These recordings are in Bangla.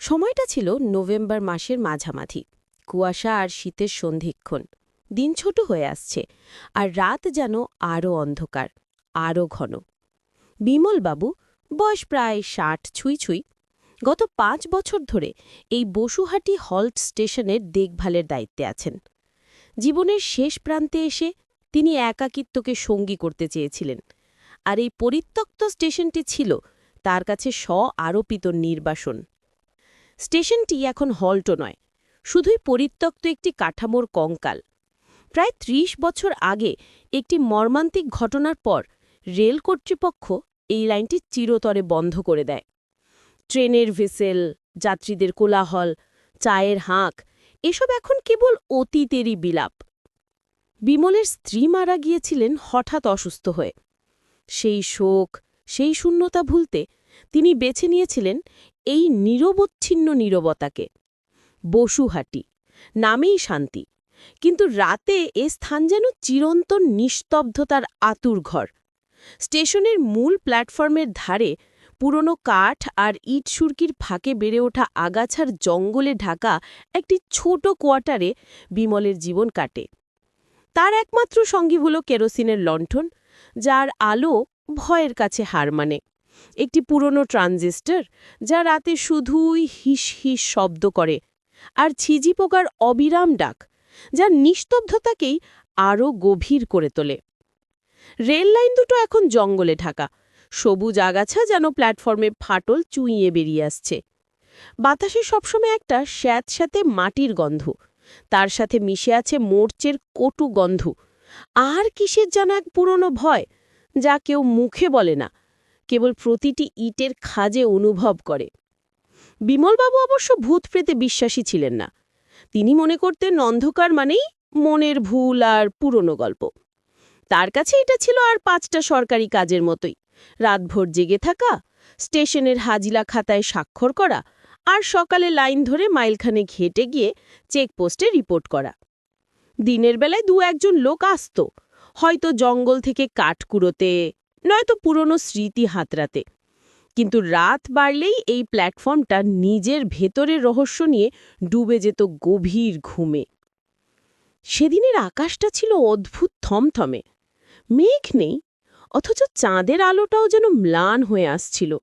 সময়টা ছিল নভেম্বর মাসের মাঝামাঝি। কুয়াশা আর শীতের সন্ধিক্ষণ। দিন ছোট হয়ে আসছে, আর রাত যেন আরও অন্ধকার আরও ঘন। বিমলবাবু, বয়স প্রায় ষাট ছুঁই ছুঁই, গত পাঁচ বছর ধরে এই বসুহাটি হল্ট স্টেশনের দেখভালের দায়িত্বে আছেন। জীবনের শেষ প্রান্তে এসে তিনি একাকিত্বকে সঙ্গী করতে চেয়েছিলেন, আর এই পরিত্যক্ত স্টেশনটি ছিল তার কাছে স্ব আরোপিত নির্বাসন। স্টেশনটি এখন হল্টও নয়, শুধুই পরিত্যক্ত একটি কাঠামোর কঙ্কাল। প্রায় ত্রিশ বছর আগে একটি মর্মান্তিক ঘটনার পর রেল কর্তৃপক্ষ এই লাইনটি চিরতরে বন্ধ করে দেয়। ট্রেনের ভেসেল, যাত্রীদের কোলাহল, চায়ের হাঁক, এসব এখন কেবল অতীতেরই বিলাপ। বিমলের স্ত্রী মারা গিয়েছিলেন হঠাৎ অসুস্থ হয়ে। সেই শোক, সেই শূন্যতা ভুলতে তিনি বেছে নিয়েছিলেন এই নিরবচ্ছিন্ন নীরবতাকে। বসুহাটি নামেই শান্তি। কিন্তু রাতে এ স্থান যেন চিরন্তন নিস্তব্ধতার আতুর ঘর। স্টেশনের মূল প্ল্যাটফর্মের ধারে পুরনো কাঠ আর ইট সুরকির ফাঁকে বেড়ে ওঠা আগাছার জঙ্গলে ঢাকা একটি ছোট কোয়ার্টারে বিমলের জীবন কাটে। তার একমাত্র সঙ্গী হল কেরোসিনের লণ্ঠন, যার আলো ভয়ের কাছে হার মানে। একটি পুরনো ট্রানজিস্টর যা রাতে শুধুই হিস হিস শব্দ করে, আর ছিজি পোকার অবিরাম ডাক যা নিস্তব্ধতাকেই আরও গভীর করে তোলে। রেল লাইন দুটো এখন জঙ্গলে ঢাকা, সবুজ আগাছা যেন প্ল্যাটফর্মে ফাটল চুইয়ে বেরিয়ে আসছে। বাতাসে সবসময় একটা স্যাঁতস্যাঁতে মাটির গন্ধ, তার সাথে মিশে আছে মোর্চের কটু গন্ধ। আর কিসের যেন এক পুরনো ভয়, যা কেউ মুখে বলে না কেবল প্রতিটি ইটের খাজে অনুভব করে। বিমলবাবু অবশ্য ভূত প্রেতে বিশ্বাসী ছিলেন না। তিনি মনে করতেন অন্ধকার মানেই মনের ভুল আর পুরনো গল্প। তার কাছে এটা ছিল আর পাঁচটা সরকারি কাজের মতোই। রাতভর জেগে থাকা, স্টেশনের হাজিলা খাতায় স্বাক্ষর করা আর সকালে লাইন ধরে মাইলখানে ঘেটে গিয়ে চেকপোস্টে রিপোর্ট করা। দিনের বেলায় দু একজন লোক আসত। হয়তো জঙ্গল থেকে কাঠ কুড়োতে নয়তো পুরনো স্মৃতি হাতরাতে কিন্তু রাত বাড়লেই এই প্ল্যাটফর্মটা নিজের ভেতরের রহস্য নিয়ে ডুবে যেত গভীর ঘুমে। সেদিনের আকাশটা ছিল অদ্ভুত থমথমে। মেঘ নেই, অথচ চাঁদের আলোটাও যেন ম্লান হয়ে আসছিল।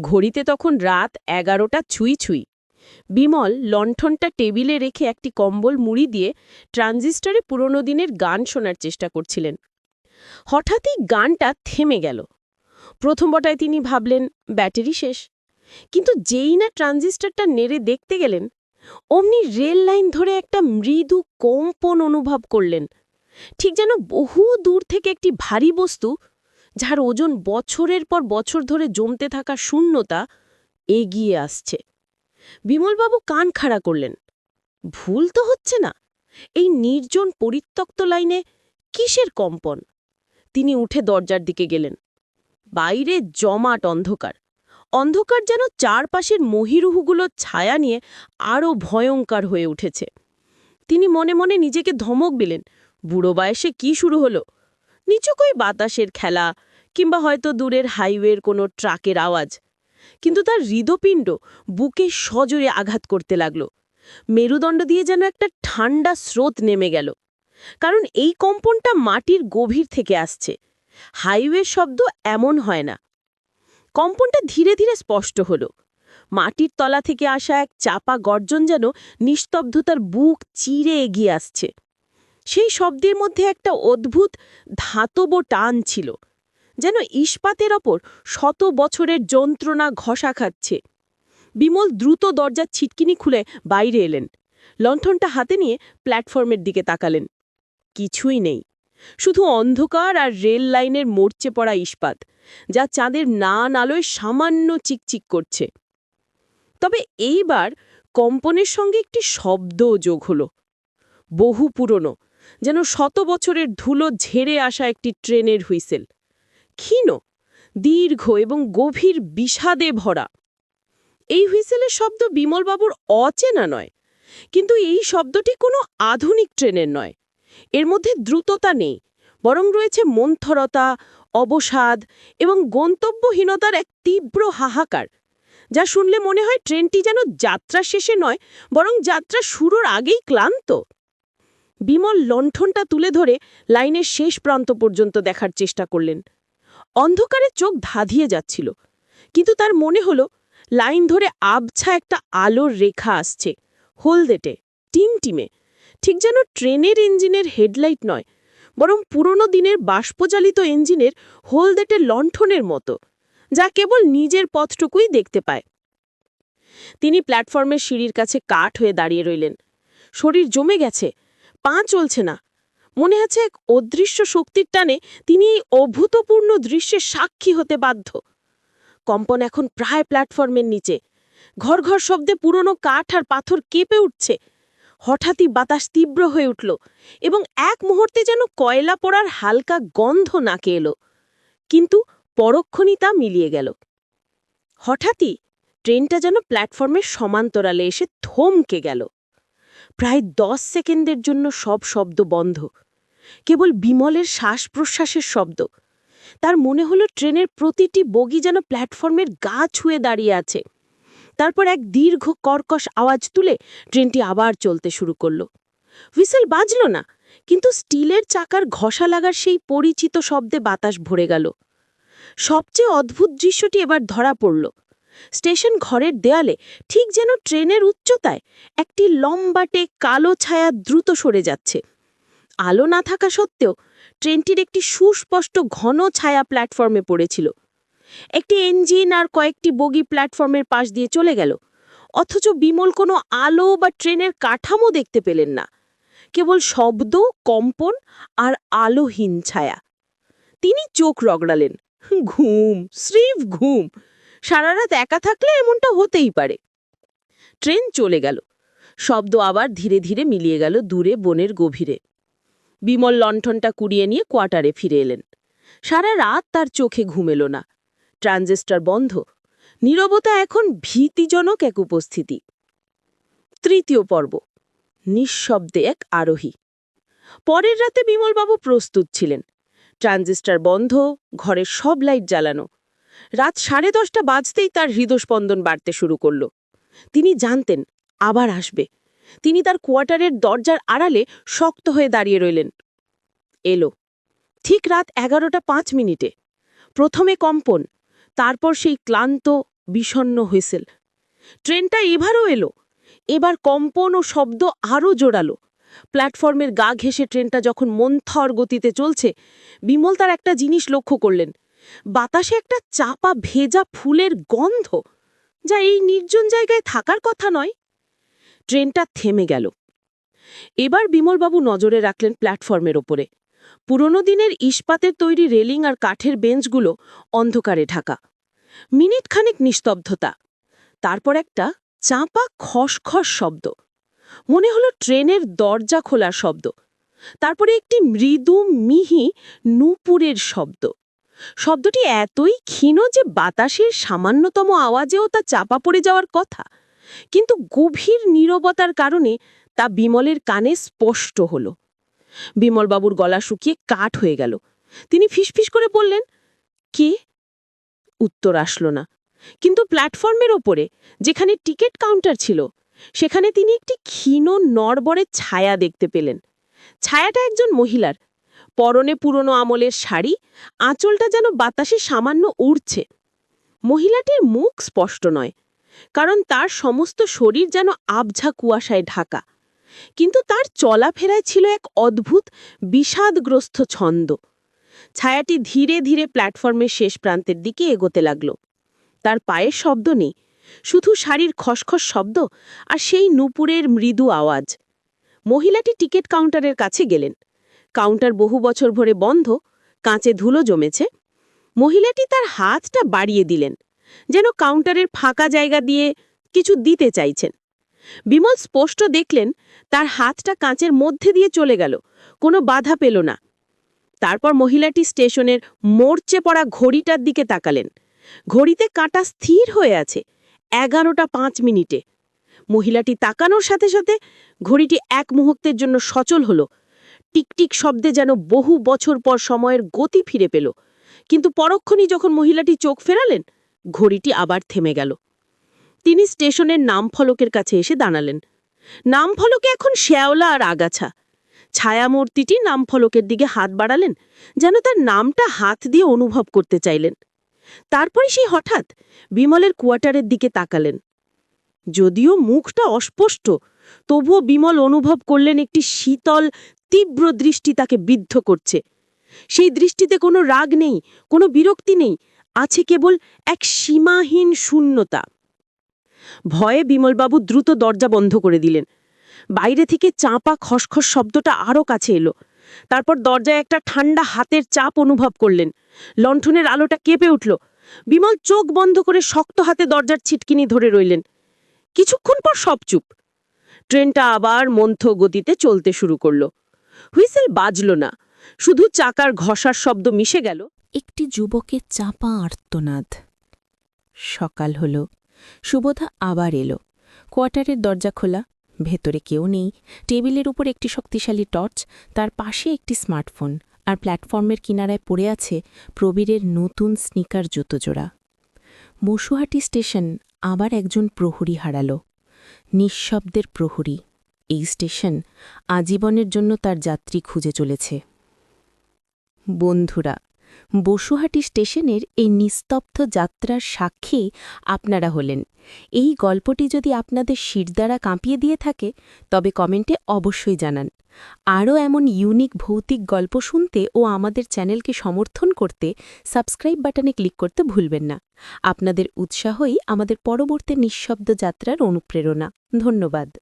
ঘড়িতে তখন রাত এগারোটা ছুঁই ছুঁই। বিমল লণ্ঠনটা টেবিলে রেখে একটি কম্বল মুড়ি দিয়ে ট্রানজিস্টরে পুরনো দিনের গান শোনার চেষ্টা করছিলেন। হঠাৎই গানটা থেমে গেল। প্রথম বটায় তিনি ভাবলেন, ব্যাটারি শেষ। কিন্তু যেই না ট্রানজিস্টরটা নেড়ে দেখতে গেলেন, অমনি রেল লাইন ধরে একটা মৃদু কম্পন অনুভব করলেন। ঠিক যেন বহু দূর থেকে একটি ভারী বস্তু, যার ওজন বছরের পর বছর ধরে জমতে থাকা শূন্যতা, এগিয়ে আসছে। বিমলবাবু কান খাড়া করলেন, ভুল তো হচ্ছে না। এই নির্জন পরিত্যক্ত লাইনে কিসের কম্পন? তিনি উঠে দরজার দিকে গেলেন। বাইরে জমাট অন্ধকার। অন্ধকার যেন চারপাশের মহিরুহুগুলো ছায়া নিয়ে আরও ভয়ঙ্কর হয়ে উঠেছে। তিনি মনে মনে নিজেকে ধমক দিলেন, বুড়ো বয়সে কি শুরু হলো? নিচকই বাতাসের খেলা, কিংবা হয়তো দূরের হাইওয়ের কোনো ট্রাকের আওয়াজ? কিন্তু তার হৃদপিণ্ড বুকে সজোরে আঘাত করতে লাগল। মেরুদণ্ড দিয়ে যেন একটা ঠান্ডা স্রোত নেমে গেল। কারণ এই কম্পনটা মাটির গভীর থেকে আসছে। হাইওয়ে শব্দ এমন হয় না। কম্পনটা ধীরে ধীরে স্পষ্ট হল। মাটির তলা থেকে আসা এক চাপা গর্জন যেন নিস্তব্ধতার বুক চিরে এগিয়ে আসছে। সেই শব্দের মধ্যে একটা অদ্ভুত ধাতব টান ছিল, যেন ইস্পাতের ওপর শত বছরের যন্ত্রণা ঘষা খাচ্ছে। বিমল দ্রুত দরজার ছিটকিনি খুলে বাইরে এলেন। লণ্ঠনটা হাতে নিয়ে প্ল্যাটফর্মের দিকে তাকালেন। কিছুই নেই। শুধু অন্ধকার আর রেল লাইনের মরচে পড়া ইস্পাত, যা চাঁদের নান আলোয় সামান্য চিকচিক করছে। তবে এইবার কম্পনের সঙ্গে একটি শব্দও যোগ হল। বহু পুরনো, যেন শত বছরের ধুলো ঝেড়ে আসা একটি ট্রেনের হুইসেল। ক্ষীণ, দীর্ঘ এবং গভীর বিষাদে ভরা। এই হুইসেলের শব্দ বিমলবাবুর অচেনা নয়, কিন্তু এই শব্দটি কোনো আধুনিক ট্রেনের নয়। এর মধ্যে দ্রুততা নেই, বরং রয়েছে মন্থরতা, অবসাদ এবং গন্তব্যহীনতার এক তীব্র হাহাকার, যা শুনলে মনে হয় ট্রেনটি যেন যাত্রা শেষে নয়, বরং যাত্রা শুরুর আগেই ক্লান্ত। বিমল লণ্ঠনটা তুলে ধরে লাইনের শেষ প্রান্ত পর্যন্ত দেখার চেষ্টা করলেন। অন্ধকারে চোখ ধাঁধিয়ে যাচ্ছিল, কিন্তু তার মনে হলো, লাইন ধরে আবছা একটা আলোর রেখা আসছে, হলদেটে টিম টিমে ঠিক যেন ট্রেনের ইঞ্জিনের হেডলাইট নয়, বরং পুরনো দিনের বাষ্পচালিত ইঞ্জিনের হলদেটে লণ্ঠনের মতো, যা কেবল নিজের পথটুকুই দেখতে পায়। তিনি প্ল্যাটফর্মের সিঁড়ির কাছে কাঠ হয়ে দাঁড়িয়ে রইলেন। শরীর জমে গেছে, পা চলছে না। মনে আছে এক অদৃশ্য শক্তির টানে তিনি এই অভূতপূর্ণ দৃশ্যের সাক্ষী হতে বাধ্য। কম্পন এখন প্রায় প্ল্যাটফর্মের নিচে। ঘর ঘর শব্দে পুরনো কাঠ আর পাথর কেঁপে উঠছে। হঠাৎই বাতাস তীব্র হয়ে উঠল এবং এক মুহূর্তে যেন কয়লা পোড়ার হালকা গন্ধ নাকে এলো। কিন্তু পরক্ষণই তা মিলিয়ে গেল। হঠাৎই ট্রেনটা যেন প্ল্যাটফর্মের সমান্তরালে এসে থমকে গেল। প্রায় দশ সেকেন্ডের জন্য সব শব্দ বন্ধ। কেবল বিমলের শ্বাস প্রশ্বাসের শব্দ। তার মনে হলো ট্রেনের প্রতিটি বগি যেন প্ল্যাটফর্মের গা ছুঁয়ে দাঁড়িয়ে আছে। তারপর এক দীর্ঘ কর্কশ আওয়াজ তুলে ট্রেনটি আবার চলতে শুরু করল। হুইসেল বাজল না, কিন্তু স্টিলের চাকার ঘষা লাগার সেই পরিচিত শব্দে বাতাস ভরে গেল। সবচেয়ে অদ্ভুত দৃশ্যটি এবার ধরা পড়ল। স্টেশন ঘরের দেয়ালে ঠিক যেন ট্রেনের উচ্চতায় একটি লম্বাটে কালো ছায়া দ্রুত সরে যাচ্ছে। আলো না থাকা সত্ত্বেও ট্রেনটির একটি সুস্পষ্ট ঘন ছায়া প্ল্যাটফর্মে পড়েছিল। একটি ইঞ্জিন আর কয়েকটি বগি প্ল্যাটফর্মের পাশ দিয়ে চলে গেল। অথচ বিমল কোনো আলো বা ট্রেনের কাঠামো দেখতে পেলেন না। কেবল শব্দ, কম্পন আর আলোহীন ছায়া। তিনি চোখ রগড়ালেন। ঘুম, স্রিফ ঘুম। সারা রাত একা থাকলে এমনটা হতেই পারে। ট্রেন চলে গেল। শব্দ আবার ধীরে ধীরে মিলিয়ে গেল দূরে, বনের গভীরে। বিমল লণ্ঠনটা কুড়িয়ে নিয়ে কোয়ার্টারে ফিরে এলেন। সারা রাত তার চোখে ঘুম এলো না। ট্রানজিস্টার বন্ধ। নীরবতা এখন ভীতিজনক এক উপস্থিতি। তৃতীয় পর্ব। নিঃশব্দে এক আরোহী। পরের রাতে বিমলবাবু প্রস্তুত ছিলেন। ট্রানজিস্টার বন্ধ ঘরের সব লাইট জ্বালানো। রাত সাড়ে দশটা বাজতেই তার হৃদস্পন্দন বাড়তে শুরু করল। তিনি জানতেন, আবার আসবে। তিনি তার কোয়ার্টারের দরজার আড়ালে শক্ত হয়ে দাঁড়িয়ে রইলেন। এলো। ঠিক রাত এগারোটা পাঁচ মিনিটে। প্রথমে কম্পন তারপর সেই ক্লান্ত বিষণ্ন হুইসেল। ট্রেনটা এবারও এলো। এবার কম্পন ও শব্দ আরও জোরালো। প্ল্যাটফর্মের গা ঘেঁষে ট্রেনটা যখন মন্থর গতিতে চলছে, বিমল তার একটা জিনিস লক্ষ্য করলেন। বাতাসে একটা চাপা, ভেজা ফুলের গন্ধ, যা এই নির্জন জায়গায় থাকার কথা নয়। ট্রেনটা থেমে গেল। এবার বিমলবাবু নজরে রাখলেন প্ল্যাটফর্মের ওপরে। পুরনো দিনের ইস্পাতের তৈরি রেলিং আর কাঠের বেঞ্চগুলো অন্ধকারে ঢাকা। মিনিটখানেক নিস্তব্ধতা। তারপর একটা চাপা খসখস শব্দ। মনে হলো ট্রেনের দরজা খোলার শব্দ। তারপরে একটি মৃদু, মিহি, নূপুরের শব্দ। শব্দটি এতই ক্ষীণ যে বাতাসের সামান্যতম আওয়াজেও তা চাপা পড়ে যাওয়ার কথা। কিন্তু গভীর নীরবতার কারণে তা বিমলের কানে স্পষ্ট হল। বিমলবাবুর গলা শুকিয়ে কাঠ হয়ে গেল। তিনি ফিসফিস করে বললেন, কে? উত্তর আসলো না। কিন্তু প্ল্যাটফর্মের ওপরে, যেখানে টিকিট কাউন্টার ছিল, সেখানে তিনি একটি ক্ষীণ নড়বড়ের ছায়া দেখতে পেলেন। ছায়াটা একজন মহিলার। পরনে পুরনো আমলের শাড়ি, আঁচলটা যেন বাতাসে সামান্য উড়ছে। মহিলাটির মুখ স্পষ্ট নয়, কারণ তার সমস্ত শরীর যেন আবঝা কুয়াশায় ঢাকা। কিন্তু তার চলাফেরায় ছিল এক অদ্ভুত বিষাদগ্রস্ত ছন্দ। ছায়াটি ধীরে ধীরে প্ল্যাটফর্মের শেষ প্রান্তের দিকে এগোতে লাগল। তার পায়ের শব্দ নেই, শুধু শাড়ির খসখস শব্দ আর সেই নুপুরের মৃদু আওয়াজ। মহিলাটি টিকিট কাউন্টারের কাছে গেলেন। কাউন্টার বহু বছর ভরে বন্ধ, কাঁচে ধুলো জমেছে। মহিলাটি তার হাতটা বাড়িয়ে দিলেন, যেন কাউন্টারের ফাঁকা জায়গা দিয়ে কিছু দিতে চাইছেন। বিমল স্পষ্ট দেখলেন তার হাতটা কাঁচের মধ্যে দিয়ে চলে গেল। কোনো বাধা পেল না। তারপর মহিলাটি স্টেশনের মোর্চে পড়া ঘড়িটার দিকে তাকালেন। ঘড়িতে কাঁটা স্থির হয়ে আছে, এগারোটা পাঁচ মিনিটে। মহিলাটি তাকানোর সাথে সাথে ঘড়িটি এক মুহূর্তের জন্য সচল হল। টিকটিক শব্দে যেন বহু বছর পর সময়ের গতি ফিরে পেল। কিন্তু পরক্ষণই যখন মহিলাটি চোখ ফেরালেন, ঘড়িটি আবার থেমে গেল। তিনি স্টেশনের নাম ফলকের কাছে এসে দাঁড়ালেন। নাম ফলকে এখন শ্যাওলা আর আগাছা। ছায়ামূর্তিটি নাম ফলকের দিকে হাত বাড়ালেন, যেন তার নামটা হাত দিয়ে অনুভব করতে চাইলেন। তারপরে সেই হঠাৎ বিমলের কোয়ার্টারের দিকে তাকালেন। যদিও মুখটা অস্পষ্ট, তবুও বিমল অনুভব করলেন একটি শীতল, তীব্র দৃষ্টি তাকে বিদ্ধ করছে। সেই দৃষ্টিতে কোনো রাগ নেই, কোনো বিরক্তি নেই, আছে কেবল এক সীমাহীন শূন্যতা। ভয়ে বিমলবাবু দ্রুত দরজা বন্ধ করে দিলেন। বাইরে থেকে চাপা খসখস শব্দটা আরও কাছে এলো। তারপর দরজায় একটা ঠান্ডা হাতের চাপ অনুভব করলেন। লণ্ঠনের আলোটা কেঁপে উঠল। বিমল চোখ বন্ধ করে শক্ত হাতে দরজার ছিটকিনি ধরে রইলেন। কিছুক্ষণ পর সব চুপ। ট্রেনটা আবার মন্থ গতিতে চলতে শুরু করল। হুইসেল বাজল না। শুধু চাকার ঘষার শব্দ মিশে গেল। একটি যুবকের চাপা আর্তনাদ। সকাল হল। সুবোধা আবার এলো। কোয়ার্টারের দরজা খোলা, ভেতরে কেউ নেই। টেবিলের উপর একটি শক্তিশালী টর্চ, তার পাশে একটি স্মার্টফোন, আর প্ল্যাটফর্মের কিনারায় পড়ে আছে প্রবীরের নতুন স্নিকার জুতোজোড়া। বসুহাটি স্টেশন আবার একজন প্রহরী হারাল। নিঃশব্দের প্রহরী। এই স্টেশন আজীবনের জন্য তার যাত্রী খুঁজে চলেছে। বন্ধুরা বসুহাটি স্টেশনের এই নিস্তব্ধ যাত্রার সাক্ষী আপনারা হলেন। এই গল্পটি যদি আপনাদের শিরদাঁড়া কাঁপিয়ে দিয়ে থাকে, তবে কমেন্টে অবশ্যই জানান। আরও এমন ইউনিক ভৌতিক গল্প শুনতে ও আমাদের চ্যানেলকে সমর্থন করতে সাবস্ক্রাইব বাটনে ক্লিক করতে ভুলবেন না। আপনাদের উৎসাহই আমাদের পরবর্তী নিঃশব্দ যাত্রার অনুপ্রেরণা। ধন্যবাদ।